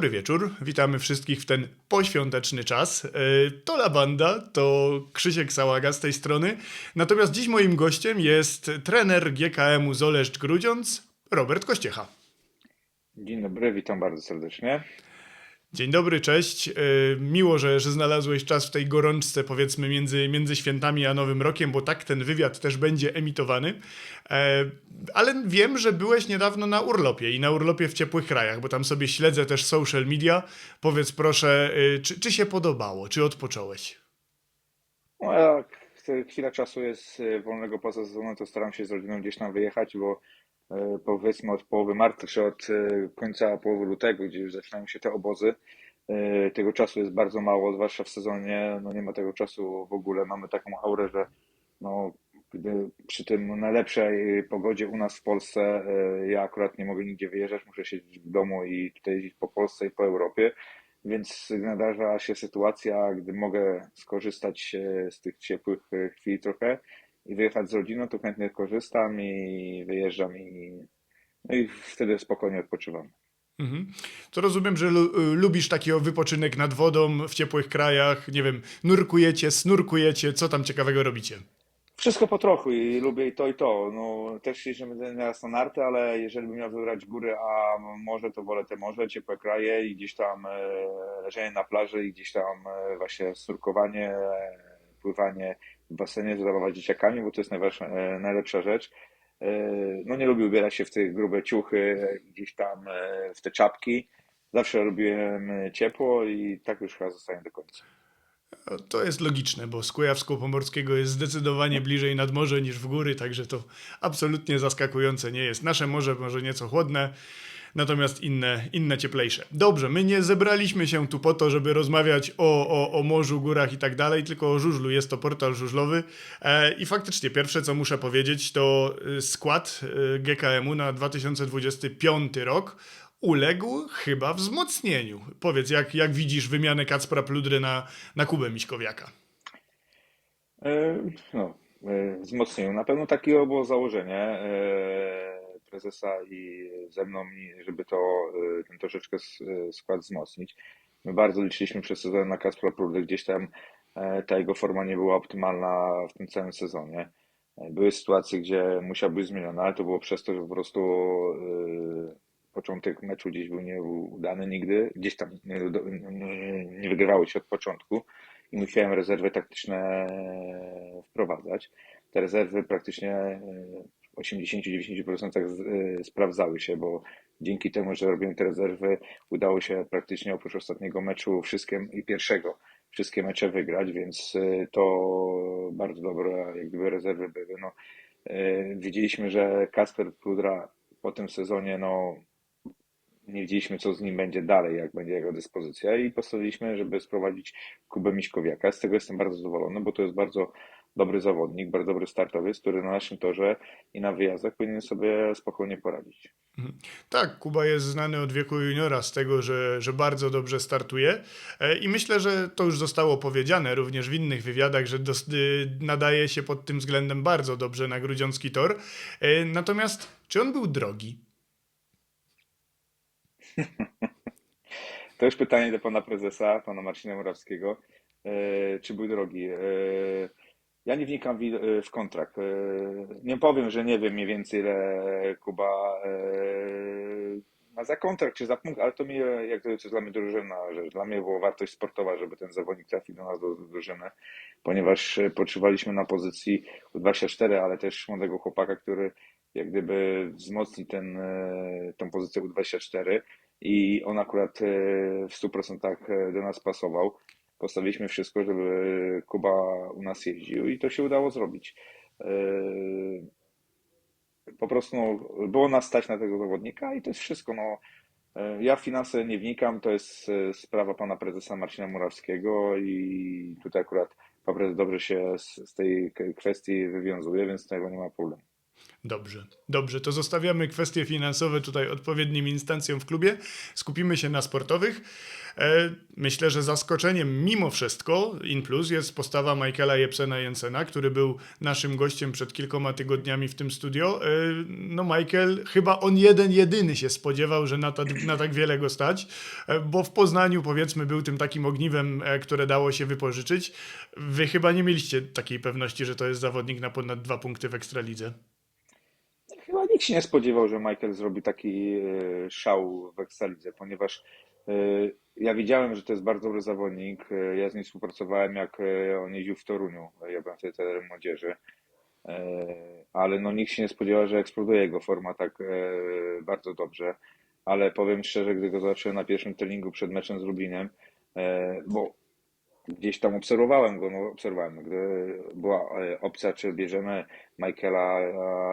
Dobry wieczór, witamy wszystkich w ten poświąteczny czas. E, To La Banda, to Krzysiek Sałaga z tej strony. Natomiast dziś moim gościem jest trener GKM-u Zoleszcz Grudziądz, Robert Kościecha. Dzień dobry, witam bardzo serdecznie. Dzień dobry, cześć. E, Miło, że, że znalazłeś czas w tej gorączce, powiedzmy, między, między świętami a Nowym Rokiem, bo tak ten wywiad też będzie emitowany. E, Ale wiem, że byłeś niedawno na urlopie i na urlopie w ciepłych krajach, bo tam sobie śledzę też social media. Powiedz proszę, e, czy, czy się podobało, czy odpocząłeś? No, jak chwila czasu jest wolnego poza sezonem, to staram się z rodziną gdzieś tam wyjechać, bo powiedzmy od połowy marca, czy od e, końca połowy lutego, gdzie już zaczynają się te obozy, e, tego czasu jest bardzo mało, zwłaszcza w sezonie, no nie ma tego czasu w ogóle. Mamy taką aurę, że no, przy tym najlepszej pogodzie u nas w Polsce, e, ja akurat nie mogę nigdzie wyjeżdżać, muszę siedzieć w domu i tutaj jeździć po Polsce i po Europie. Więc nadarza się sytuacja, gdy mogę skorzystać e, z tych ciepłych e, chwil trochę i wyjechać z rodziną, to chętnie korzystam i wyjeżdżam i, no i wtedy spokojnie odpoczywam. Mhm. To rozumiem, że y, lubisz taki wypoczynek nad wodą w ciepłych krajach, nie wiem, nurkujecie, snurkujecie, co tam ciekawego robicie? Wszystko po trochu i lubię i to i to. No, też jeździmy nieraz na narty, ale jeżeli bym miał wybrać góry, a morze, to wolę te morze, ciepłe kraje i gdzieś tam e, leżenie na plaży i gdzieś tam e, właśnie surkowanie, e, pływanie w basenie, zabawa z dzieciakami, bo to jest najważniejsza, e, najlepsza rzecz. E, No nie lubię ubierać się w te grube ciuchy, gdzieś tam e, w te czapki. Zawsze robiłem e, ciepło i tak już chyba zostanie do końca. To jest logiczne, bo z Kujawsko-Pomorskiego jest zdecydowanie bliżej nad morze niż w góry, także to absolutnie zaskakujące nie jest. Nasze morze może nieco chłodne, natomiast inne, inne cieplejsze. Dobrze, my nie zebraliśmy się tu po to, żeby rozmawiać o, o, o morzu, górach i tak dalej, tylko o żużlu. Jest to portal żużlowy e, i faktycznie pierwsze, co muszę powiedzieć, to y, skład y, GKM-u na 2025 rok uległ chyba wzmocnieniu. Powiedz, jak, jak widzisz wymianę Kacpra Pludry na, na Kubę Miśkowiaka? E, No, e, wzmocnieniu. Na pewno takie było założenie e, prezesa i ze mną, żeby to e, ten troszeczkę e, skład wzmocnić. My bardzo liczyliśmy przez sezon na Kacpra Prudy, gdzieś tam e, ta jego forma nie była optymalna w tym całym sezonie. E, Były sytuacje, gdzie musiał być zmieniony, ale to było przez to, że po prostu e, początek meczu gdzieś był nieudany nigdy, gdzieś tam nie, nie, wygrywało się od początku i musiałem rezerwy taktyczne wprowadzać. Te rezerwy praktycznie e, w 80-90% z- e, sprawdzały się, bo dzięki temu, że robiłem te rezerwy, udało się praktycznie oprócz ostatniego meczu wszystkie i pierwszego wszystkie mecze wygrać, więc e, to bardzo dobre jak gdyby rezerwy były. No, e, wiedzieliśmy, że Kasper Prudra po tym sezonie no, nie wiedzieliśmy, co z nim będzie dalej, jak będzie jego dyspozycja i postanowiliśmy, żeby sprowadzić Kubę Miśkowiaka. Z tego jestem bardzo zadowolony, bo to jest bardzo dobry zawodnik, bardzo dobry startowiec, który na naszym torze i na wyjazdach powinien sobie spokojnie poradzić. Tak, Kuba jest znany od wieku juniora z tego, że, że bardzo dobrze startuje E, i myślę, że to już zostało powiedziane również w innych wywiadach, że dos- y, nadaje się pod tym względem bardzo dobrze na Grudziącki Tor. E, Natomiast czy on był drogi? To już pytanie do pana prezesa, pana Marcina Morawskiego. E, Czy był drogi? Ja nie wnikam w, e, w kontrakt. E, Nie powiem, że nie wiem mniej więcej ile Kuba e, ma za kontrakt czy za punkt, ale to mi, jak to jest dla mnie drużyna rzecz. Dla mnie była wartość sportowa, żeby ten zawodnik trafił do nas do, drużyny, ponieważ potrzebowaliśmy na pozycji U24, ale też młodego chłopaka, który jak gdyby wzmocni ten, tą pozycję U24 i on akurat w 100% do nas pasował. Postawiliśmy wszystko, żeby Kuba u nas jeździł i to się udało zrobić. E, Po prostu no, było nas stać na tego zawodnika i to jest wszystko. No, E, ja w finanse nie wnikam, to jest e, sprawa pana prezesa Marcina Murawskiego i tutaj akurat pan prezes dobrze się z, z tej kwestii wywiązuje, więc tego nie ma problemu. Dobrze, dobrze. To zostawiamy kwestie finansowe tutaj odpowiednim instancjom w klubie. Skupimy się na sportowych. E, myślę, że zaskoczeniem mimo wszystko in plus jest postawa Michaela Jepsena Jensena, który był naszym gościem przed kilkoma tygodniami w tym studio. E, no Michael, chyba on jeden jedyny się spodziewał, że na, ta, na tak wiele go stać, e, bo w Poznaniu powiedzmy był tym takim ogniwem, które dało się wypożyczyć. Wy chyba nie mieliście takiej pewności, że to jest zawodnik na ponad dwa punkty w Ekstralidze. Nikt się nie spodziewał, że Michael zrobi taki e, szał w Ekstralidze, ponieważ e, ja wiedziałem, że to jest bardzo dobry zawodnik. E, Ja z nim współpracowałem, jak on jeździł w Toruniu. Ja byłem wtedy trenerem młodzieży. Ale no nikt się nie spodziewał, że eksploduje jego forma tak bardzo dobrze. Ale powiem szczerze, gdy go zobaczyłem na pierwszym treningu przed meczem z Lublinem, bo gdzieś tam obserwowałem go, no obserwowałem, gdy była e, opcja, czy bierzemy Michaela,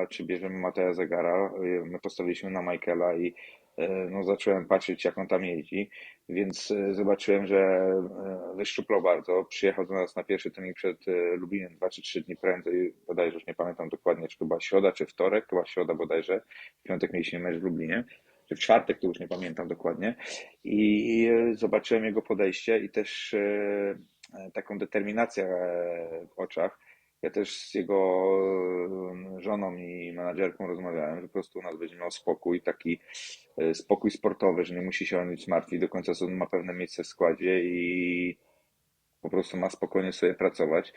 czy bierzemy Mateja Zegara. E, My postawiliśmy na Michaela i e, no, zacząłem patrzeć, jak on tam jeździ, więc zobaczyłem, że wyszczuplał bardzo. Przyjechał do nas na pierwszy trening przed Lublinem dwa czy trzy dni prędzej, bodajże już nie pamiętam dokładnie, czy to była środa, czy wtorek, chyba środa bodajże. W piątek mieliśmy mecz w Lublinie, czy w czwartek, to już nie pamiętam dokładnie. I e, zobaczyłem jego podejście i też e, e, taką determinację w oczach. Ja też z jego żoną i menadżerką rozmawiałem, że po prostu u nas będzie miał spokój, taki spokój sportowy, że nie musi się o nic martwić. Do końca sezonu ma pewne miejsce w składzie i po prostu ma spokojnie sobie pracować.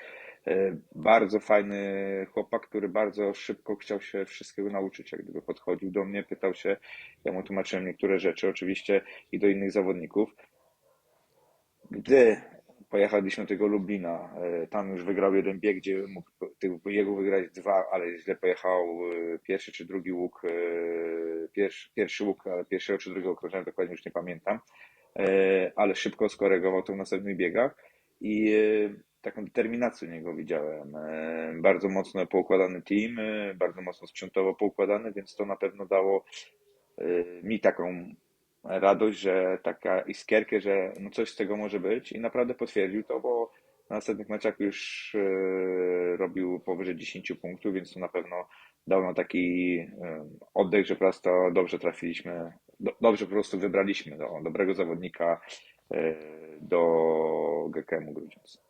E, Bardzo fajny chłopak, który bardzo szybko chciał się wszystkiego nauczyć. Jak gdyby podchodził do mnie, pytał się, ja mu tłumaczyłem niektóre rzeczy, oczywiście i do innych zawodników. Gdy pojechaliśmy do tego Lublina, e, tam już wygrał jeden bieg, gdzie mógł biegów wygrać dwa, ale źle pojechał e, pierwszy czy drugi łuk, pierwszy, pierwszy łuk, ale pierwszego czy drugiego okrążenia, dokładnie już nie pamiętam, ale szybko skorygował to w następnych biegach i taką determinację niego widziałem. E, Bardzo mocno poukładany team, e, bardzo mocno sprzętowo poukładany, więc to na pewno dało e, mi taką radość, że taka iskierkę, że no coś z tego może być i naprawdę potwierdził to, bo na następnych meczach już robił powyżej 10 punktów, więc to na pewno dał nam taki oddech, że po prostu dobrze trafiliśmy, do, dobrze po prostu wybraliśmy do, dobrego zawodnika do GKM-u Grudziądz.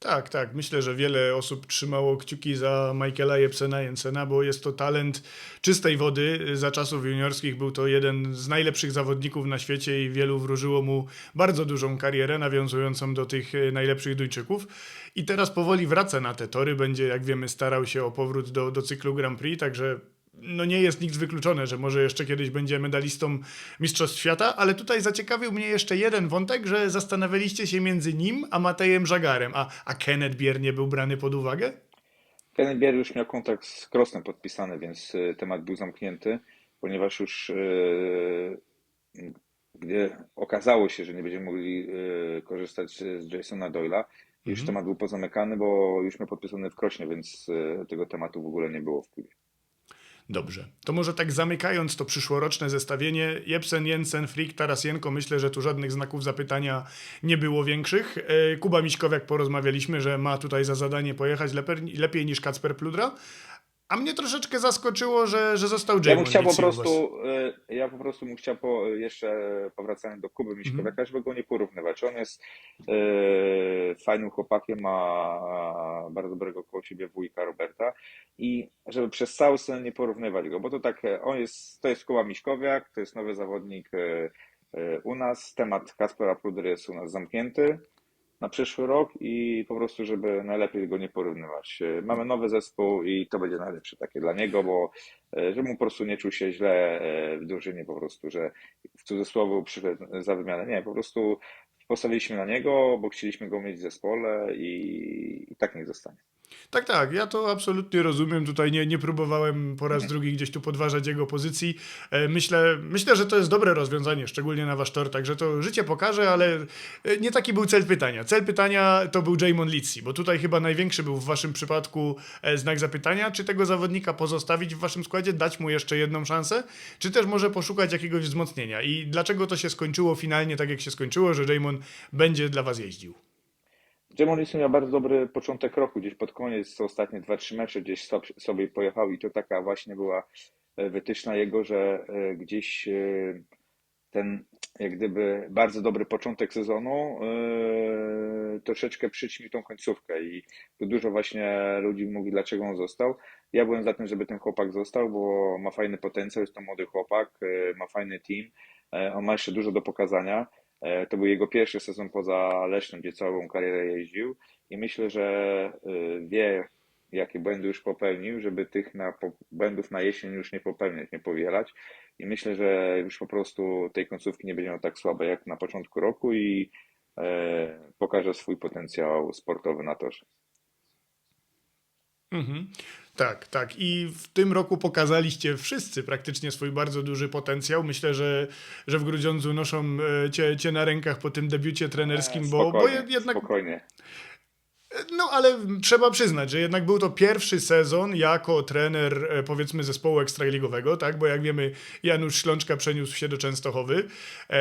Tak, tak. Myślę, że wiele osób trzymało kciuki za Michaela Jepsena Jensena, bo jest to talent czystej wody. Za czasów juniorskich był to jeden z najlepszych zawodników na świecie i wielu wróżyło mu bardzo dużą karierę nawiązującą do tych e, najlepszych Duńczyków. I teraz powoli wraca na te tory. Będzie, jak wiemy, starał się o powrót do, do cyklu Grand Prix, także no nie jest nic wykluczone, że może jeszcze kiedyś będzie medalistą Mistrzostw Świata, ale tutaj zaciekawił mnie jeszcze jeden wątek, że zastanawialiście się między nim a Matejem Żagarem, a, a Kenneth Bier nie był brany pod uwagę? Kenneth Bier już miał kontakt z Krosnem podpisany, więc e, temat był zamknięty, ponieważ już e, gdy okazało się, że nie będziemy mogli e, korzystać z Jasona Doyla, już Mhm. temat był pozamykany, bo już miał podpisany w Krośnie, więc tego tematu w ogóle nie było w klubie. Dobrze. To może tak zamykając to przyszłoroczne zestawienie, Jepsen, Jensen, Frick, Tarasienko, myślę, że tu żadnych znaków zapytania nie było większych. E, Kuba Miśkowiak porozmawialiśmy, że ma tutaj za zadanie pojechać lepiej, lepiej niż Kacper Pludra, a mnie troszeczkę zaskoczyło, że, że został Ja bym Jamon chciał po prostu, e, ja po prostu bym chciał po, jeszcze powracając do Kuby Miśkowiaka, żeby go nie porównywać. On jest e, fajnym chłopakiem, ma bardzo dobrego koło siebie wujka Roberta i żeby przez cały sen nie porównywać go, bo to tak, e, on jest, to jest Kuba Miśkowiak, to jest nowy zawodnik e, e, u nas, temat Kaspera Pludry jest u nas zamknięty na przyszły rok i po prostu, żeby najlepiej go nie porównywać. E, Mamy nowy zespół i to będzie najlepsze takie dla niego, bo e, żeby mu po prostu nie czuł się źle e, w drużynie po prostu, że w cudzysłowie przyszedł za wymianę. Nie, po prostu postawiliśmy na niego, bo chcieliśmy go mieć w zespole i, i tak niech zostanie. Tak, tak, ja to absolutnie rozumiem. Tutaj nie, nie próbowałem po raz drugi gdzieś tu podważać jego pozycji. E, Myślę, myślę, że to jest dobre rozwiązanie, szczególnie na wasz tor, także to życie pokaże, ale e, nie taki był cel pytania. Cel pytania to był Jamon Litsi, bo tutaj chyba największy był w waszym przypadku e, znak zapytania, czy tego zawodnika pozostawić w waszym składzie, dać mu jeszcze jedną szansę, czy też może poszukać jakiegoś wzmocnienia. I dlaczego to się skończyło finalnie tak, jak się skończyło, że Jamon będzie dla was jeździł? Jay Morrison miał bardzo dobry początek roku, gdzieś pod koniec, ostatnie 2-3 mecze gdzieś sob- sobie pojechał i to taka właśnie była e, wytyczna jego, że e, gdzieś e, ten jak gdyby bardzo dobry początek sezonu e, troszeczkę przyćmił tą końcówkę i dużo właśnie ludzi mówi, dlaczego on został. Ja byłem za tym, żeby ten chłopak został, bo ma fajny potencjał, jest to młody chłopak, e, ma fajny team, e, on ma jeszcze dużo do pokazania. E, To był jego pierwszy sezon poza Lesznem, gdzie całą karierę jeździł i myślę, że e, wie, jakie błędy już popełnił, żeby tych na, błędów na jesień już nie popełniać, nie powielać. I myślę, że już po prostu tej końcówki nie będzie miał tak słabej jak na początku roku i e, pokaże swój potencjał sportowy na torze. Mhm. Tak, tak. I w tym roku pokazaliście wszyscy praktycznie swój bardzo duży potencjał. Myślę, że, że w Grudziądzu noszą e, cię, cię na rękach po tym debiucie trenerskim, bo, bo je- jednak spokojnie. No, ale trzeba przyznać, że jednak był to pierwszy sezon jako trener, e, powiedzmy, zespołu ekstraligowego, tak? Bo jak wiemy, Janusz Ślączka przeniósł się do Częstochowy. E,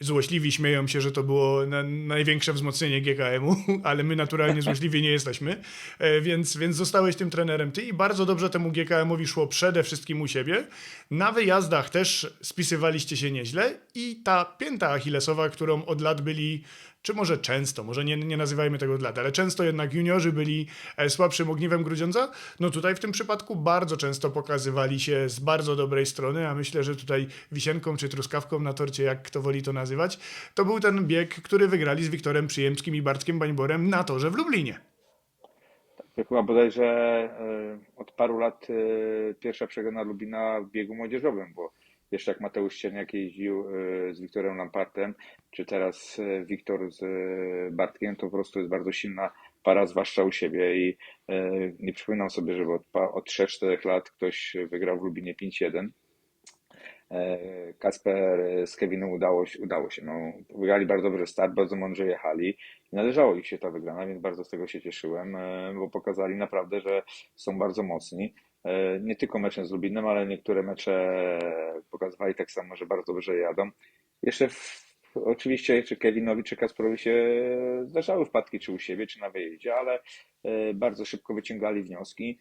złośliwi śmieją się, że to było na, największe wzmocnienie GKM-u, ale my naturalnie złośliwi nie jesteśmy. E, więc, więc zostałeś tym trenerem ty i bardzo dobrze temu GKM-owi szło przede wszystkim u siebie. Na wyjazdach też spisywaliście się nieźle i ta pięta achillesowa, którą od lat byli czy może często, może nie, nie nazywajmy tego od lat, ale często jednak juniorzy byli e, słabszym ogniwem Grudziądza, no tutaj w tym przypadku bardzo często pokazywali się z bardzo dobrej strony, a myślę, że tutaj wisienką czy truskawką na torcie, jak kto woli to nazywać, to był ten bieg, który wygrali z Wiktorem Przyjemskim i Bartkiem Bańborem na torze w Lublinie. To chyba bodajże e, od paru lat e, pierwsza przegrana Lubina w biegu młodzieżowym, bo jeszcze jak Mateusz Ścierniak jeździł e, z Wiktorem Lampartem, czy teraz e, Wiktor z e, Bartkiem, to po prostu jest bardzo silna para, zwłaszcza u siebie i nie przypominam sobie, żeby od, od 3-4 lat ktoś wygrał w Lubinie 5-1. E, Kasper z Kevinem udało się, udało się. No, wygrali bardzo dobrze start, bardzo mądrze jechali. Należało ich się ta wygrana, więc bardzo z tego się cieszyłem, bo pokazali naprawdę, że są bardzo mocni. E, Nie tylko meczem z Lubinem, ale niektóre mecze pokazywali tak samo, że bardzo dobrze jadą. Jeszcze w, oczywiście czy Kevinowi, czy Kasperowi się zdarzały wpadki, czy u siebie, czy na wyjeździe, ale e, bardzo szybko wyciągali wnioski.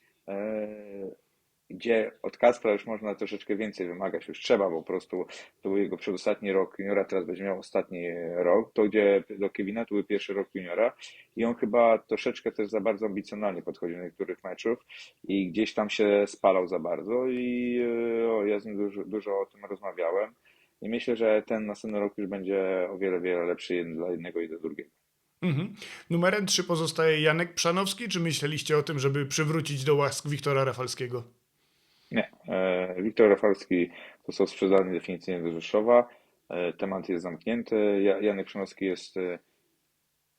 Gdzie od Kaspra już można troszeczkę więcej wymagać, już trzeba, bo po prostu to był jego przedostatni rok juniora, teraz będzie miał ostatni rok, to gdzie do Kevina to był pierwszy rok juniora i on chyba troszeczkę też za bardzo ambicjonalnie podchodził do niektórych meczów i gdzieś tam się spalał za bardzo i e, o, ja z nim dużo, dużo o tym rozmawiałem i myślę, że ten następny rok już będzie o wiele, wiele lepszy dla jednego i dla drugiego. Mhm. Numerem 3 pozostaje Janek Przanowski, czy myśleliście o tym, żeby przywrócić do łask Wiktora Rafalskiego? Wiktor Rafalski został sprzedany definitywnie do Rzeszowa. E, Temat jest zamknięty. Ja- Janek Krzynowski jest e,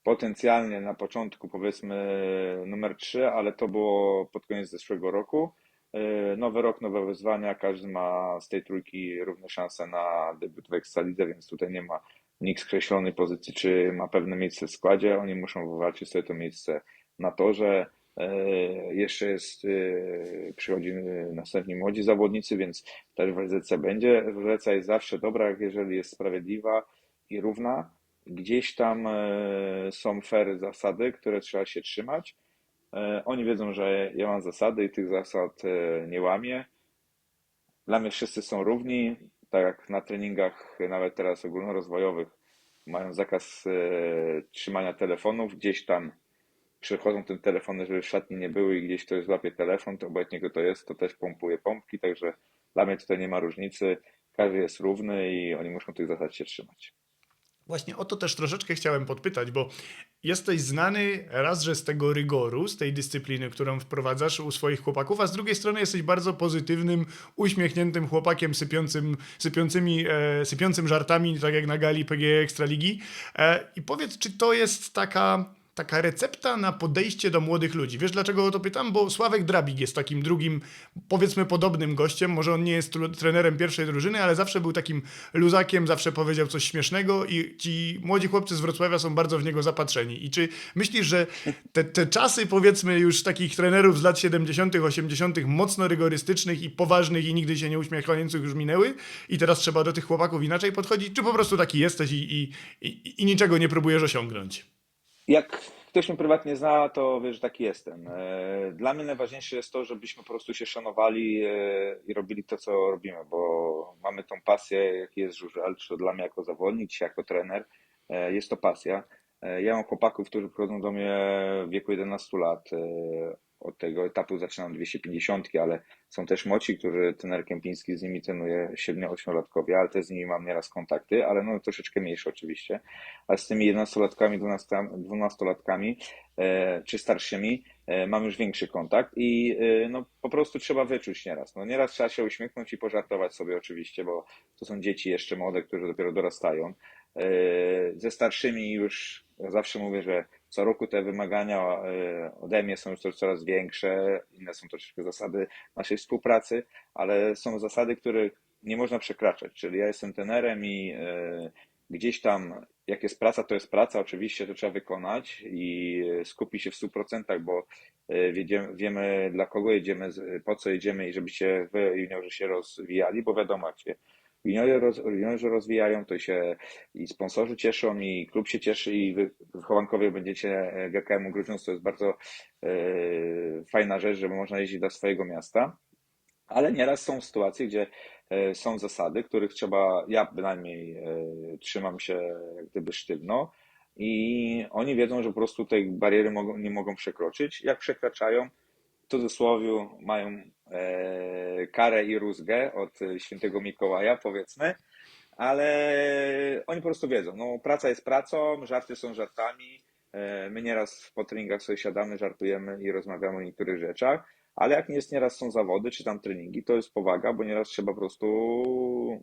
potencjalnie na początku powiedzmy numer 3, ale to było pod koniec zeszłego roku. E, Nowy rok, nowe wyzwania. Każdy ma z tej trójki równe szanse na debiut w Ekstralidze, więc tutaj nie ma nikt skreślonej pozycji, czy ma pewne miejsce w składzie. Oni muszą wywalczyć sobie to miejsce na torze. E, Jeszcze jest, e, przychodzi następni młodzi zawodnicy, więc ta rywalizacja będzie. Rywalizacja jest zawsze dobra, jeżeli jest sprawiedliwa i równa. Gdzieś tam e, są fair zasady, które trzeba się trzymać. Oni wiedzą, że ja mam zasady i tych zasad nie łamię. Dla mnie wszyscy są równi. Tak jak na treningach, nawet teraz ogólnorozwojowych, mają zakaz trzymania telefonów. Gdzieś tam przychodzą te telefony, żeby w szatni nie były i gdzieś ktoś złapie telefon, to obojętnie kto to jest, to też pompuje pompki, także dla mnie tutaj nie ma różnicy. Każdy jest równy i oni muszą tych zasad się trzymać. Właśnie o to też troszeczkę chciałem podpytać, bo jesteś znany raz, że z tego rygoru, z tej dyscypliny, którą wprowadzasz u swoich chłopaków, a z drugiej strony jesteś bardzo pozytywnym, uśmiechniętym chłopakiem sypiącym, sypiącymi, e, sypiącym żartami, tak jak na gali PGE Ekstraligi. E, I powiedz, czy to jest taka, taka recepta na podejście do młodych ludzi? Wiesz dlaczego o to pytam? Bo Sławek Drabik jest takim drugim, powiedzmy podobnym gościem, może on nie jest trenerem pierwszej drużyny, ale zawsze był takim luzakiem, zawsze powiedział coś śmiesznego i ci młodzi chłopcy z Wrocławia są bardzo w niego zapatrzeni. I czy myślisz, że te, te czasy powiedzmy już takich trenerów z lat 70., 80., mocno rygorystycznych i poważnych i nigdy się nie uśmiechających już minęły i teraz trzeba do tych chłopaków inaczej podchodzić, czy po prostu taki jesteś i, i, i, i niczego nie próbujesz osiągnąć? Jak ktoś mnie prywatnie zna, to wie, że taki jestem. E, Dla mnie najważniejsze jest to, żebyśmy po prostu się szanowali e, i robili to, co robimy, bo mamy tą pasję, jaki jest żużel, czy dla mnie jako zawodnik, czy jako trener, e, jest to pasja. Ja mam chłopaków, którzy przychodzą do mnie w wieku 11 lat. Od tego etapu zaczynam 250, ale są też młodzi, którzy trener Kępiński z nimi trenuje 7-8-latkowie, ale też z nimi mam nieraz kontakty, ale no troszeczkę mniejsze oczywiście. A z tymi 11-latkami, 12-latkami e, czy starszymi e, mam już większy kontakt i e, no, po prostu trzeba wyczuć nieraz. No, nieraz trzeba się uśmiechnąć i pożartować sobie oczywiście, bo to są dzieci jeszcze młode, które dopiero dorastają. Ze starszymi już zawsze mówię, że co roku te wymagania e, ode mnie są już coraz większe, inne są troszeczkę zasady naszej współpracy, ale są zasady, których nie można przekraczać. Czyli ja jestem tenerem i e, gdzieś tam, jak jest praca, to jest praca, oczywiście to trzeba wykonać i skupić się w 100%, bo e, wiemy dla kogo jedziemy, po co jedziemy i żeby się juniorzy się rozwijali, bo wiadomo, jak się juniorzy, roz, juniorzy rozwijają, to się i sponsorzy cieszą, i klub się cieszy, i wy wychowankowie będziecie e, GKM-u Grudziądz, to jest bardzo e, fajna rzecz, żeby można jeździć do swojego miasta. Ale nieraz są sytuacje, gdzie e, są zasady, których trzeba, ja bynajmniej trzymam się jak gdyby sztywno i oni wiedzą, że po prostu tej bariery mogą, nie mogą przekroczyć. Jak przekraczają, w cudzysłowie mają karę i rózgę od e, świętego Mikołaja, powiedzmy, ale oni po prostu wiedzą, no praca jest pracą, żarty są żartami, e, my nieraz po treningach sobie siadamy, żartujemy i rozmawiamy o niektórych rzeczach, ale jak jest nieraz są zawody czy tam treningi, to jest powaga, bo nieraz trzeba po prostu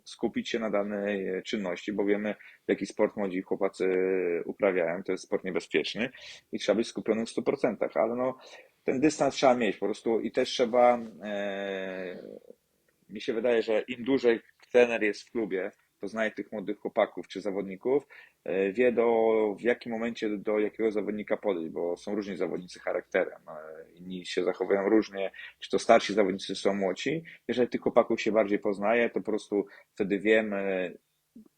skupić się na danej czynności, bo wiemy, jaki sport młodzi chłopacy uprawiają, to jest sport niebezpieczny i trzeba być skupionym w 100%, ale no ten dystans trzeba mieć po prostu i też trzeba, e, mi się wydaje, że im dłużej trener jest w klubie, poznaje tych młodych chłopaków czy zawodników, e, wie do, w jakim momencie do jakiego zawodnika podejść, bo są różni zawodnicy charakterem, e, inni się zachowują różnie, czy to starsi zawodnicy, są młodsi. Jeżeli tych chłopaków się bardziej poznaje, to po prostu wtedy wiem, e,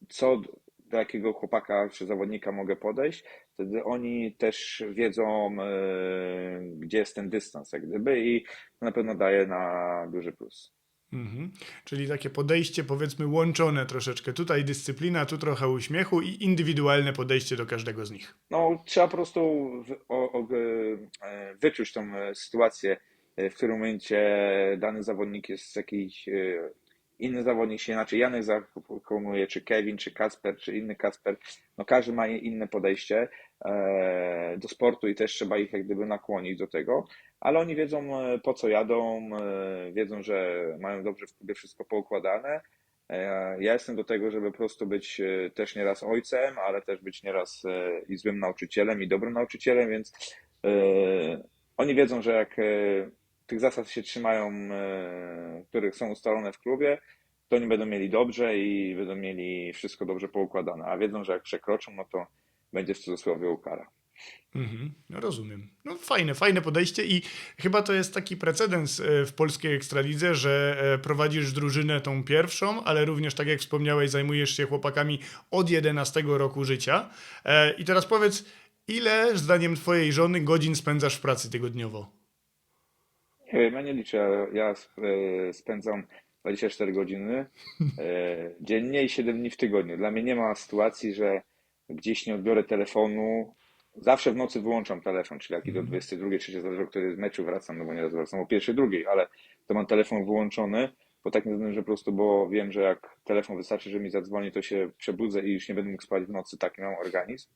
co do jakiego chłopaka czy zawodnika mogę podejść, wtedy oni też wiedzą, e, gdzie jest ten dystans, jak gdyby, i to na pewno daje na duży plus. Mhm. Czyli takie podejście, powiedzmy, łączone troszeczkę. Tutaj dyscyplina, tu trochę uśmiechu i indywidualne podejście do każdego z nich. No, trzeba po prostu e, wyczuć tą e, sytuację, w którym momencie dany zawodnik jest jakiś e, inny zawodnik się inaczej Janek zachowuje, czy Kevin, czy Kasper, czy inny Kasper. No każdy ma inne podejście e, do sportu i też trzeba ich jak gdyby nakłonić do tego, ale oni wiedzą e, po co jadą, e, wiedzą, że mają dobrze w klubie wszystko poukładane. Ja jestem do tego, żeby po prostu być też nieraz ojcem, ale też być nieraz i złym nauczycielem, i dobrym nauczycielem, więc oni wiedzą, że jak tych zasad się trzymają, e, których są ustalone w klubie, to oni będą mieli dobrze i będą mieli wszystko dobrze poukładane, a wiedzą, że jak przekroczą, no to będzie w cudzysłowie ukara. Mhm, rozumiem. No fajne, fajne podejście i chyba to jest taki precedens e, w polskiej ekstralidze, że e, prowadzisz drużynę tą pierwszą, ale również, tak jak wspomniałeś, zajmujesz się chłopakami od 11 roku życia. I teraz powiedz, ile zdaniem twojej żony godzin spędzasz w pracy tygodniowo? Nie wiem, ja nie liczę, ja e, spędzam 24 godziny e, dziennie i 7 dni w tygodniu. Dla mnie nie ma sytuacji, że gdzieś nie odbiorę telefonu. Zawsze w nocy wyłączam telefon, czyli jak i do 22, 3, zależy o której z meczu wracam, no bo nieraz wracam o pierwszej, drugiej, ale to mam telefon wyłączony, bo tak nie że po prostu, bo wiem, że jak telefon wystarczy, że mi zadzwoni, to się przebudzę i już nie będę mógł spać w nocy, taki mam organizm.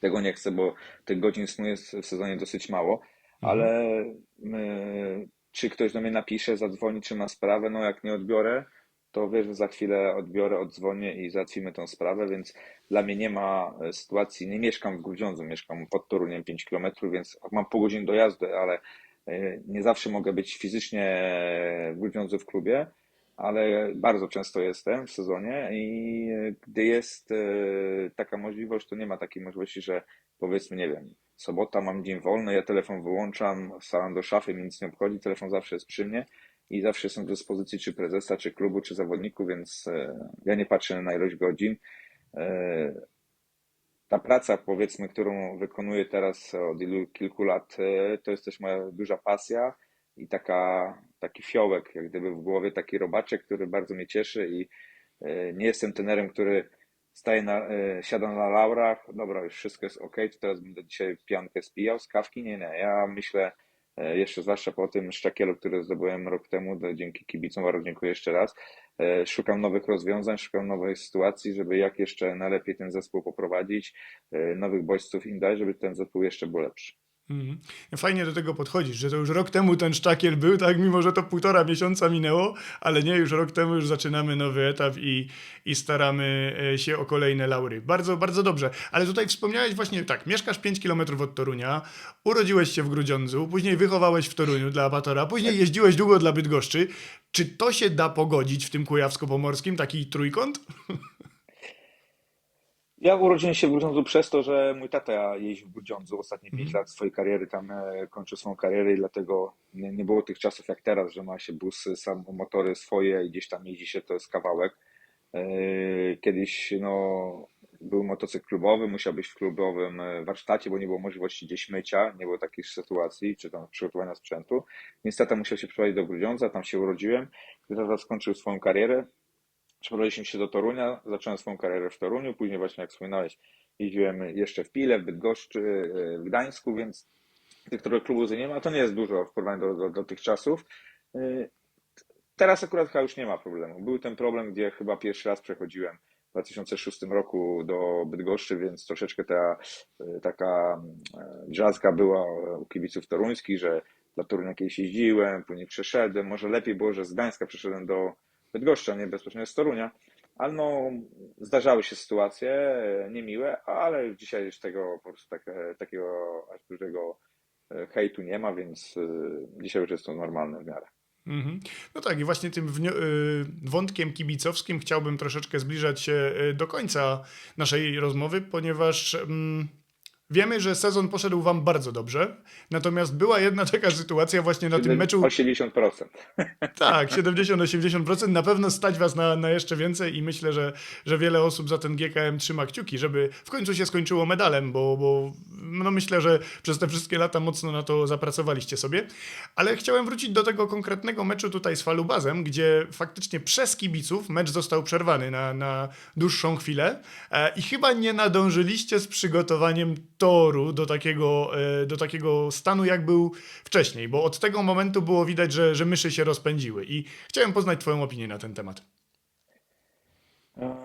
Tego nie chcę, bo tych godzin snu jest w sezonie dosyć mało, ale y, czy ktoś do mnie napisze, zadzwoni, czy ma sprawę, no jak nie odbiorę, to wiesz, że za chwilę odbiorę, oddzwonię i załatwimy tą sprawę, więc dla mnie nie ma e, sytuacji, nie mieszkam w Grudziądzu, mieszkam pod Toruniem 5 km, więc mam pół godziny dojazdu, ale e, nie zawsze mogę być fizycznie w Grudziądzu w klubie, ale bardzo często jestem w sezonie i gdy jest taka możliwość, to nie ma takiej możliwości, że powiedzmy, nie wiem, sobota mam dzień wolny, ja telefon wyłączam, wstalam do szafy, mnie nic nie obchodzi, telefon zawsze jest przy mnie i zawsze jestem w dyspozycji czy prezesa, czy klubu, czy zawodników, więc e, ja nie patrzę na ilość godzin. E, ta praca, powiedzmy, którą wykonuję teraz od ilu, kilku lat, e, to jest też moja duża pasja i taka, taki fiołek, jak gdyby w głowie, taki robaczek, który bardzo mnie cieszy i nie jestem trenerem, który staje na, e, siada na laurach, dobra, już wszystko jest ok, to teraz będę dzisiaj piankę spijał. Z kawki. Nie, nie, ja myślę, e, jeszcze zwłaszcza po tym szczakielu, który zdobyłem rok temu, dzięki kibicom, bardzo dziękuję jeszcze raz, e, szukam nowych rozwiązań, szukam nowej sytuacji, żeby jak jeszcze najlepiej ten zespół poprowadzić, nowych bodźców im dać, żeby ten zespół jeszcze był lepszy. Mhm. Fajnie do tego podchodzisz, że to już rok temu ten sztakiel był, tak, mimo że to półtora miesiąca minęło, ale nie, już rok temu już zaczynamy nowy etap i, i staramy e, się o kolejne laury. Bardzo, bardzo dobrze. Ale tutaj wspomniałeś właśnie, tak, mieszkasz 5 km od Torunia, urodziłeś się w Grudziądzu, później wychowałeś w Toruniu dla Apatora, później jeździłeś długo dla Bydgoszczy. Czy to się da pogodzić w tym kujawsko-pomorskim, taki trójkąt? Ja urodziłem się w Grudziądzu przez to, że mój tata jeździł w Grudziądzu ostatnie 5 Mhm. lat swojej kariery, tam e, kończył swoją karierę i dlatego nie, nie było tych czasów jak teraz, że ma się busy, sam motory swoje i gdzieś tam jeździ się, to jest kawałek. E, Kiedyś no, był motocykl klubowy, musiał być w klubowym e, warsztacie, bo nie było możliwości gdzieś mycia, nie było takich sytuacji, czy tam przygotowania sprzętu. Niestety musiał się przeprowadzić do Grudziądza, tam się urodziłem. Gdy tata skończył swoją karierę, Przeprowadziliśmy się do Torunia, zacząłem swoją karierę w Toruniu, później właśnie jak wspominałeś, jeździłem jeszcze w Pile, w Bydgoszczy, e, w Gdańsku, więc tych trochę klubów nie ma, to nie jest dużo w porównaniu do, do, do tych czasów. E, Teraz akurat chyba już nie ma problemu. Był ten problem, gdzie chyba pierwszy raz przechodziłem w 2006 roku do Bydgoszczy, więc troszeczkę ta e, taka drzazga była u kibiców toruńskich, że dla Torunia kiedyś jeździłem, później przeszedłem. Może lepiej było, że z Gdańska przeszedłem do Bydgoszczy, nie bezpośrednio z Torunia. Ale no, zdarzały się sytuacje e, niemiłe, ale dzisiaj już tego po prostu tak, e, takiego aż dużego e, hejtu nie ma, więc dzisiaj już jest to normalne w miarę. Mhm. No tak, i właśnie tym wątkiem kibicowskim chciałbym troszeczkę zbliżać się do końca naszej rozmowy, ponieważ mm, wiemy, że sezon poszedł Wam bardzo dobrze. Natomiast była jedna taka sytuacja właśnie na tym meczu. 80%. Tak, 70-80% na pewno stać was na, na jeszcze więcej i myślę, że, że wiele osób za ten GKM trzyma kciuki, żeby w końcu się skończyło medalem, bo, bo no myślę, że przez te wszystkie lata mocno na to zapracowaliście sobie. Ale chciałem wrócić do tego konkretnego meczu tutaj z Falubazem, gdzie faktycznie przez kibiców mecz został przerwany na, na dłuższą chwilę e, i chyba nie nadążyliście z przygotowaniem do takiego, e, do takiego stanu, jak był wcześniej, bo od tego momentu było widać, że, że myszy się rozpędziły i chciałem poznać Twoją opinię na ten temat. E,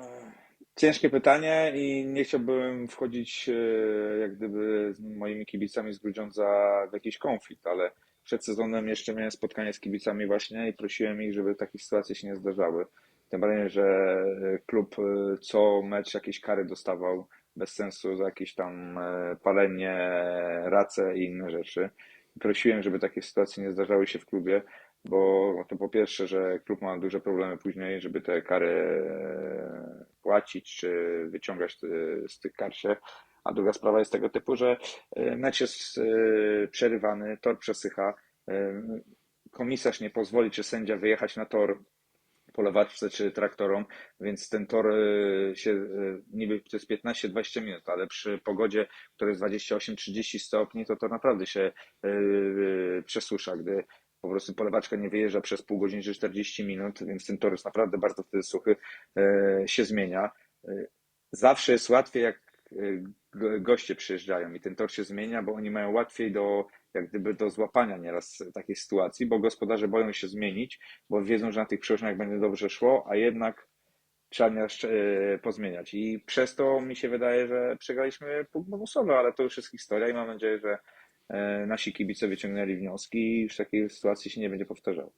Ciężkie pytanie i nie chciałbym wchodzić e, jak gdyby z moimi kibicami z Grudziądza w jakiś konflikt, ale przed sezonem jeszcze miałem spotkanie z kibicami właśnie i prosiłem ich, żeby takie sytuacje się nie zdarzały. Tym bardziej, że klub co mecz jakieś kary dostawał bez sensu za jakieś tam e, palenie, race i inne rzeczy. Prosiłem, żeby takie sytuacje nie zdarzały się w klubie, bo to po pierwsze, że klub ma duże problemy później, żeby te kary e, płacić czy wyciągać z tych kar się. A druga sprawa jest tego typu, że e, mecz jest przerywany, tor przesycha, komisarz nie pozwoli, czy sędzia wyjechać na tor po lewaczce czy traktorom, więc ten tor e, się e, niby to jest 15-20 minut, ale przy pogodzie, która jest 28-30 stopni, to to naprawdę się e, przesusza, gdy po prostu polewaczka nie wyjeżdża przez pół godziny czy 40 minut, więc ten tor jest naprawdę bardzo wtedy suchy, się zmienia. Zawsze jest łatwiej, jak go- goście przyjeżdżają i ten tor się zmienia, bo oni mają łatwiej do, jak gdyby do złapania nieraz takiej sytuacji, bo gospodarze boją się zmienić, bo wiedzą, że na tych przełożeniach będzie dobrze szło, a jednak trzeba nieraz e, pozmieniać. I przez to mi się wydaje, że przegraliśmy punkt bonusowy, ale to już jest historia i mam nadzieję, że e, nasi kibice wyciągnęli wnioski i już takiej sytuacji się nie będzie powtarzało.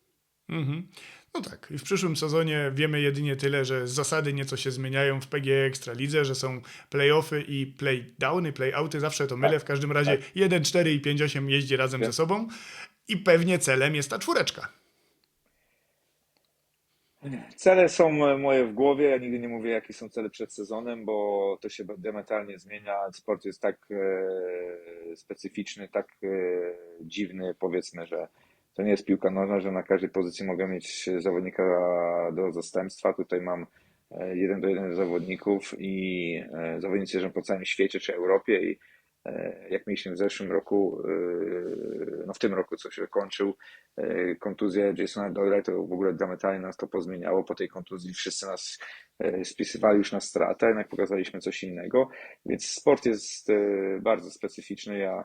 Mhm. No tak, w przyszłym sezonie wiemy jedynie tyle, że zasady nieco się zmieniają w PGE Ekstralidze, że są playoffy i playdowny, playouty, zawsze to mylę, w każdym razie 1, 4 i 5, 8 jeździ razem Tak. ze sobą i pewnie celem jest ta czwóreczka. Cele są moje w głowie. Ja nigdy nie mówię, jakie są cele przed sezonem, bo to się diametralnie zmienia. Sport jest tak e, specyficzny, tak e, dziwny, powiedzmy, że to nie jest piłka nożna, że na każdej pozycji mogę mieć zawodnika do zastępstwa. Tutaj mam e, jeden do jeden zawodników i e, zawodnicy jeżdżą po całym świecie czy Europie i e, jak mieliśmy w zeszłym roku, no w tym roku, co się kończył, kontuzję Jasona Doyle, to w ogóle diametralnie nas to pozmieniało. Po tej kontuzji wszyscy nas spisywali już na stratę, jednak pokazaliśmy coś innego, więc sport jest bardzo specyficzny. Ja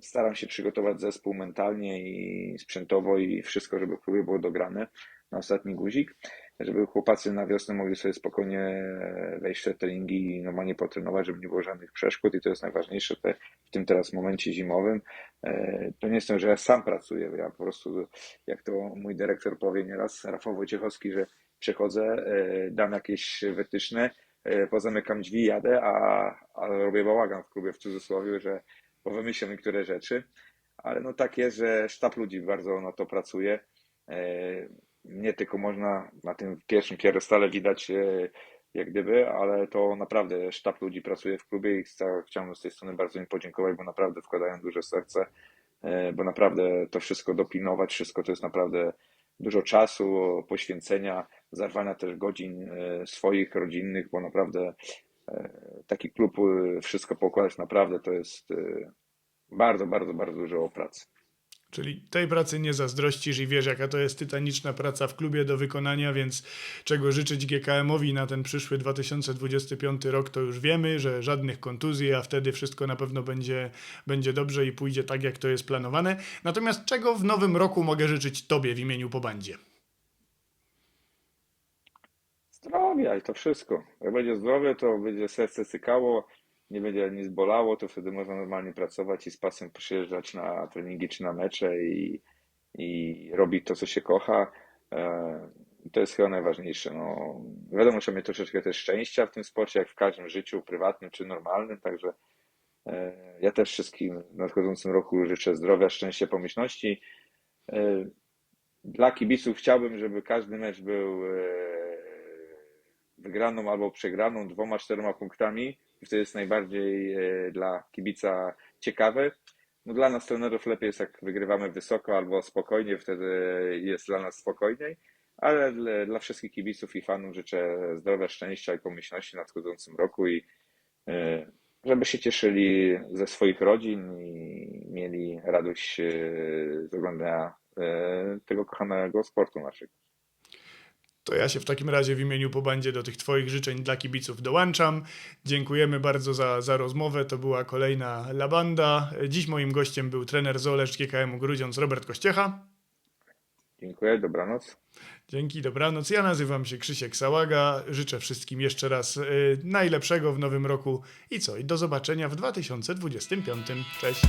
staram się przygotować zespół mentalnie i sprzętowo i wszystko, żeby w klubie było dograne na ostatni guzik, żeby chłopacy na wiosnę mogli sobie spokojnie wejść w treningi i normalnie potrenować, żeby nie było żadnych przeszkód. I to jest najważniejsze te, w tym teraz momencie zimowym. E, To nie jest to, że ja sam pracuję, ja po prostu, jak to mój dyrektor powie nieraz, Rafał Wojciechowski, że przychodzę, e, dam jakieś wytyczne, e, pozamykam drzwi, jadę, a, a robię bałagan w klubie w cudzysłowie, że powymyślam niektóre rzeczy, ale no tak jest, że sztab ludzi bardzo na to pracuje. E, Nie tylko można na tym pierwszym kierostale widać e, jak gdyby, ale to naprawdę sztab ludzi pracuje w klubie i chciałbym z tej strony bardzo im podziękować, bo naprawdę wkładają duże serce, e, bo naprawdę to wszystko dopilnować, wszystko to jest naprawdę dużo czasu, poświęcenia, zarwania też godzin swoich, rodzinnych, bo naprawdę taki klub e, wszystko poukładać naprawdę to jest e, bardzo, bardzo, bardzo dużo pracy. Czyli tej pracy nie zazdrościsz i wiesz, jaka to jest tytaniczna praca w klubie do wykonania, więc czego życzyć GKM-owi na ten przyszły 2025 rok, to już wiemy, że żadnych kontuzji, a wtedy wszystko na pewno będzie, będzie dobrze i pójdzie tak, jak to jest planowane. Natomiast czego w nowym roku mogę życzyć Tobie w imieniu po Zdrowia i to wszystko. Jak będzie zdrowie, to będzie serce cykało, nie będzie nic bolało, to wtedy można normalnie pracować i z pasem przyjeżdżać na treningi czy na mecze i, i robić to, co się kocha. E, To jest chyba najważniejsze. No, wiadomo, że mieć troszeczkę też szczęścia w tym sporcie, jak w każdym życiu, prywatnym czy normalnym, także e, ja też wszystkim w nadchodzącym roku życzę zdrowia, szczęścia, pomyślności. E, Dla kibiców chciałbym, żeby każdy mecz był wygraną albo przegraną dwoma, czterema punktami. Wtedy jest najbardziej e, dla kibica ciekawe. No dla nas trenerów lepiej jest jak wygrywamy wysoko albo spokojnie, wtedy jest dla nas spokojniej. Ale dla- wszystkich kibiców i fanów życzę zdrowia, szczęścia i pomyślności w nadchodzącym roku i e, żeby się cieszyli ze swoich rodzin i mieli radość e, z oglądania tego kochanego sportu naszego. To ja się w takim razie w imieniu po bandzie do tych Twoich życzeń dla kibiców dołączam. Dziękujemy bardzo za, za rozmowę. To była kolejna Labanda. Dziś moim gościem był trener Zolecz GKM Grudziądz Robert Kościecha. Dziękuję, dobranoc. Dzięki, dobranoc. Ja nazywam się Krzysiek Sałaga. Życzę wszystkim jeszcze raz y, najlepszego w nowym roku i co? I do zobaczenia w 2025. Cześć.